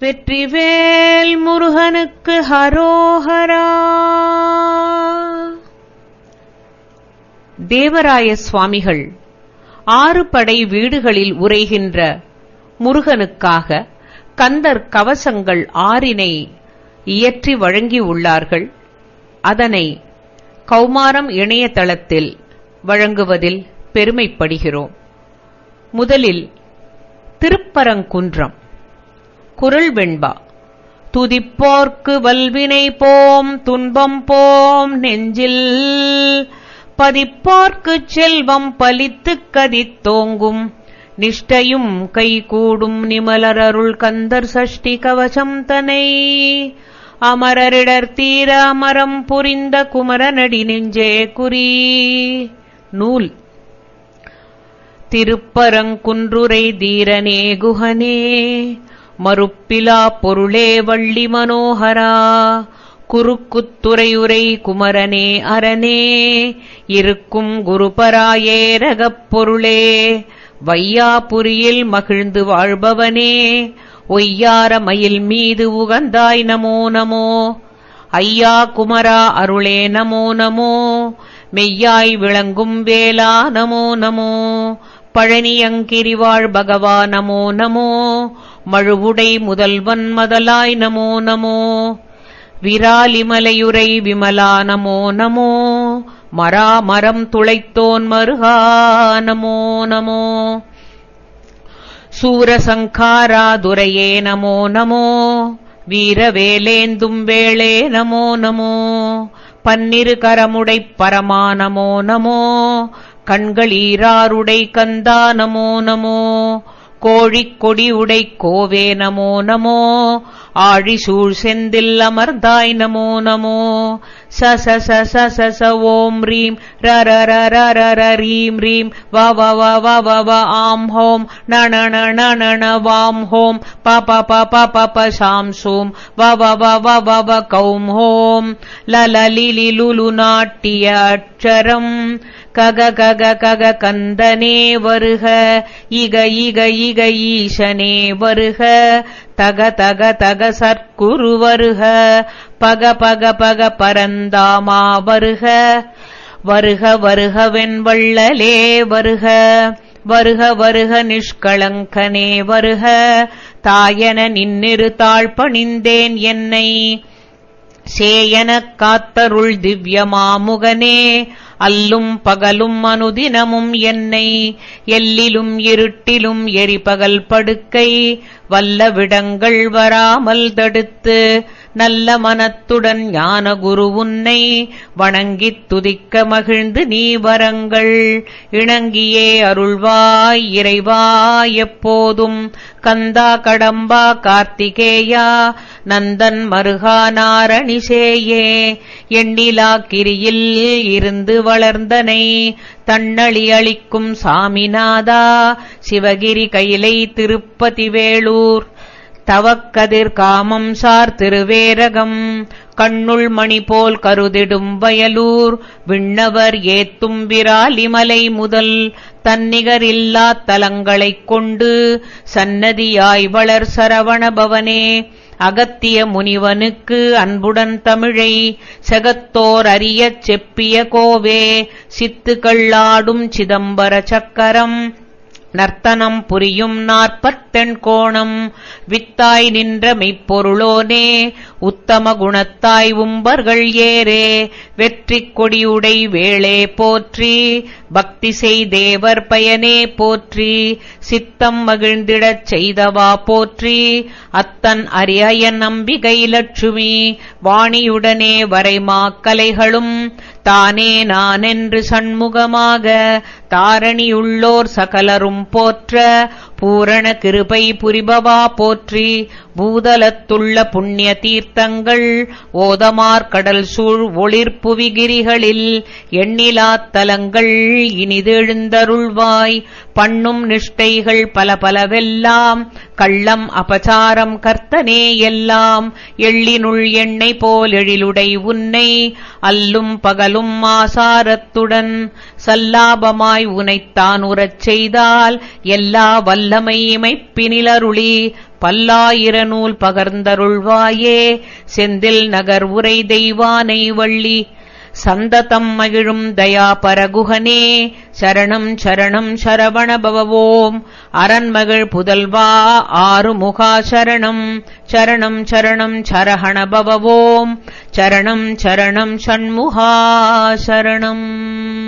வெற்றிவேல் முருகனுக்கு ஹரோஹரா. தேவராய சுவாமிகள் ஆறு படை வீடுகளில் உரைகின்ற முருகனுக்காக கந்தர் கவசங்கள் ஆறினை இயற்றி வழங்கியுள்ளார்கள் அதனை கௌமாரம் இணையதளத்தில் வழங்குவதில் பெருமைப்படுகிறோம். முதலில் திருப்பரங்குன்றம். குரல் வெண்பா. துதிப்போர்க்கு வல்வினை போம் துன்பம் போம் நெஞ்சில். பதிப்போர்க்கு செல்வம் பலித்து கதித்தோங்கும் நிஷ்டையும் கைகூடும் நிமலரருள் கந்தர் சஷ்டி கவசம் தனை. அமரரிடர் தீர அமரம் புரிந்த குமரநடி நெஞ்சே குறி. நூல். திருப்பரங்குன்றுரை தீரனே குஹனே மறுப்பிலா பொருளே வள்ளி மனோகரா. குறுக்குத்துறையுரை குமரனே அரணே. இருக்கும் குருபராயே ரகப் பொருளே. வையாபுரியில் மகிழ்ந்து வாழ்பவனே. ஒய்யார மயில் மீது உகந்தாய் நமோ நமோ. ஐயா குமரா அருளே நமோ நமோ. மெய்யாய் விளங்கும் வேளா நமோ நமோ. பழனியங்கிரிவாழ் பகவா நமோ நமோ. மழுவுடை முதல்வன் மதலாய் நமோ நமோ. விராலிமலையுரை விமலா நமோ நமோ. மரா மரம் துளைத்தோன் மருகா நமோ நமோ. சூரசங்காரா துரையே நமோ நமோ. வீரவேலேந்தும் வேளே நமோ நமோ. பன்னிரு கரமுடை பரமா நமோ நமோ. கண்களீராருடை கந்தா நமோ நமோ. கோழிக் கொடி உடை கோவே நமோ நமோ. ஆழி சூழ் செந்தில் அமர்ந்தாய் நமோ நமோ. ச ச ச ச ச ச ஓம் ரீம். ர ர ர ர ர ர ரீம் ரீம். வ வ வ வ வ வ ஆம் ஹோம். ந ந ந ந ந ந வாம் ஹோம். ப ப ப ப ப ப சாம் சூம். வ வ வ வ வ வ கௌம் ஹோம். ல ல லி லி லுலு நாட்டிய அட்சரம் கக கக கக கந்தனே வருக. இக இக இக ஈசனே வருக. தக தக தக சற்குரு வருக. பக பக பக பரந்தாமா வருக. வருக வருக வெண்வள்ளலே வருக. வருக வருக நிஷ்களங்கனே வருக. தாயன நின்னிரு தாழ்பணிந்தேன் என்னை. சேயனக் காத்தருள் திவ்ய மாமுகனே அல்லும் பகலும் அனுதினமும் என்னை எல்லிலும் இருட்டிலும் எரிபகல் படுக்கை வல்ல விடங்கள் வராமல் தடுத்து நல்ல மனத்துடன் ஞான குரு உன்னை வணங்கித் துதிக்க மகிழ்ந்து நீ வரங்கள். இணங்கியே அருள்வாய் இறைவா எப்போதும் கந்தா கடம்பா கார்த்திகேயா நந்தன் மருகா நாரணிசேயே. எண்ணிலா கிரியில் இருந்து வளர்ந்தனை தன்னளி அளிக்கும் சாமிநாதா சிவகிரி கைலை திருப்பதி வேளூர் தவக்கதிர் காமம் சார் திருவேரகம். கண்ணுள் மணி போல் கருதிடும் வயலூர். விண்ணவர் ஏத்தும் விராலிமலை முதல். தன்னிகரில்லா தலங்களைக் கொண்டு. சன்னதியாய் வளர் சரவணபவனே அகத்திய முனிவனுக்கு அன்புடன் தமிழை. செகத்தோர் அறியச் செப்பிய கோவே. சித்துக்கள்ளாடும் சிதம்பர சக்கரம். நர்த்தனம் புரியும் நாற்பத்தெண் கோணம். வித்தாய் நின்ற மெய்ப்பொருளோனே உத்தம குணத்தாய் உம்பர்கள் ஏரே வெற்றிக் கொடியுடை வேளே போற்றி பக்தி செய்தேவர் பயனே போற்றி. சித்தம் மகிழ்ந்திடச் செய்தவா போற்றி. அத்தன் அரியன் நம்பிகை லட்சுமி வாணியுடனே வரைமா கலைகளும். தானே நானென்று சண்முகமாக தாரணியுள்ளோர் சகலரும் போற்ற பூரண கிருபை புரிபவா போற்றி பூதலத்துள்ள புண்ணிய தீர்த்தங்கள் ஓதமார் கடல் சூழ் ஒளிர்புவிகிரிகளில் எண்ணிலாத் தலங்கள் இனிதெழுந்தருள்வாய். பண்ணும் நிஷ்டைகள் பல பலவெல்லாம் கள்ளம் அபசாரம் கர்த்தனே எல்லாம் எள்ளினுள் எண்ணெய் போல் எழிலுடை உன்னை அல்லும் பகலும் ஆசாரத்துடன் சல்லாபமாய் உனைத்தான் உறச் செய்தால் எல்லா வல்லமையமைப்பினிலருளி வல்லமை இமைப்பினிலருளி பல்லாயிர நூல் பகர்ந்தருள்வாயே. செந்தில் நகர் உரை தெய்வானை வள்ளி. சந்ததம் மகிழும் தயா பரகுகனே. சரணம் சரணம் சரவண பவவோம். அரண்மகிழ் புதல்வா ஆறுமுகா சரணம். சரணம் சரணம் சரஹண பவவோம். சரணம் சரணம் சண்முகா சரணம்.